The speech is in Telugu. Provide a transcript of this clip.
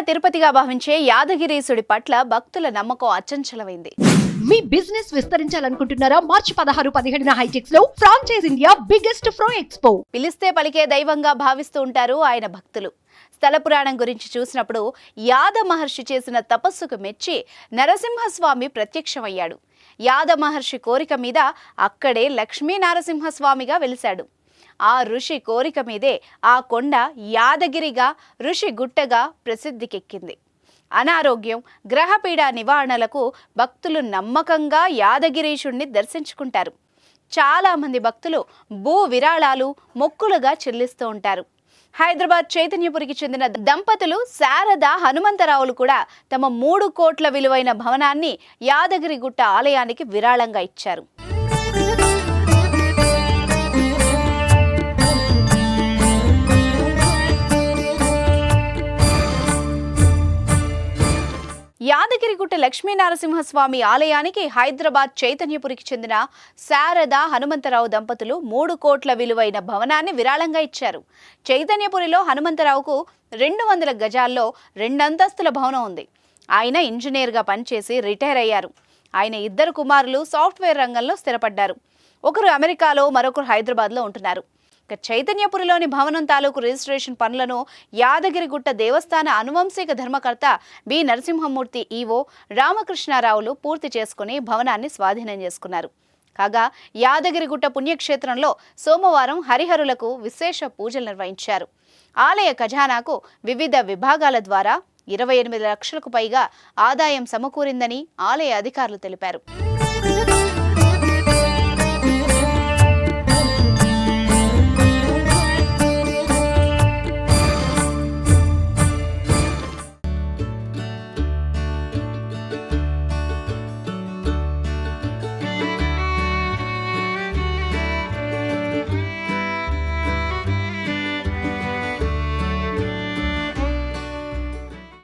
తిరుపతిగా భావించే యాదగిరీసుడి పట్ల భక్తుల నమ్మకం అచంచలమైంది. మీ బిజినెస్ విస్తరించాలనుకుంటున్నారా? మార్చి పదహారు పదిహేడున హైటెక్స్లో ఫ్రాంచైజ్ ఇండియా బిగ్గెస్ట్ ఫ్రో ఎక్స్పో. పిలిస్తే పలికే దైవంగా భావిస్తూ ఉంటారు ఆయన భక్తులు. స్థల పురాణం గురించి చూసినప్పుడు యాద మహర్షి చేసిన తపస్సుకు మెచ్చి నరసింహస్వామి ప్రత్యక్షమయ్యాడు. యాద మహర్షి కోరిక మీద అక్కడే లక్ష్మీ నరసింహస్వామిగా వెలిశాడు. ఆ ఋషి కోరిక మీదే ఆ కొండ యాదగిరిగా ఋషి గుట్టగా ప్రసిద్ధికెక్కింది. అనారోగ్యం గ్రహపీడ నివారణలకు భక్తులు నమ్మకంగా యాదగిరీషుణ్ణి దర్శించుకుంటారు. చాలామంది భక్తులు భూ విరాళాలు మొక్కులుగా చెల్లిస్తూ ఉంటారు. హైదరాబాద్ చైతన్యపురికి చెందిన దంపతులు శారద హనుమంతరావులు కూడా తమ మూడు కోట్ల విలువైన భవనాన్ని యాదగిరిగుట్ట ఆలయానికి విరాళంగా ఇచ్చారు. యాదగిరిగుట్ట లక్ష్మీనరసింహస్వామి ఆలయానికి హైదరాబాద్ చైతన్యపురికి చెందిన శారద హనుమంతరావు దంపతులు మూడు కోట్ల విలువైన భవనాన్ని విరాళంగా ఇచ్చారు. చైతన్యపురిలో హనుమంతరావుకు రెండు వందల గజాల్లో రెండంతస్తుల భవనం ఉంది. ఆయన ఇంజనీర్గా పనిచేసి రిటైర్ అయ్యారు. ఆయన ఇద్దరు కుమారులు సాఫ్ట్వేర్ రంగంలో స్థిరపడ్డారు. ఒకరు అమెరికాలో మరొకరు హైదరాబాద్లో ఉంటున్నారు. ఇక చైతన్యపురిలోని భవనం తాలూకు రిజిస్ట్రేషన్ పనులను యాదగిరిగుట్ట దేవస్థాన అనువంశిక ధర్మకర్త బి. నరసింహమూర్తి ఈవో రామకృష్ణారావులు పూర్తి చేసుకుని భవనాన్ని స్వాధీనం చేసుకున్నారు. కాగా యాదగిరిగుట్ట పుణ్యక్షేత్రంలో సోమవారం హరిహరులకు విశేష పూజలు నిర్వహించారు. ఆలయ ఖజానాకు వివిధ విభాగాల ద్వారా ఇరవై ఎనిమిది లక్షలకు పైగా ఆదాయం సమకూరిందని ఆలయ అధికారులు తెలిపారు.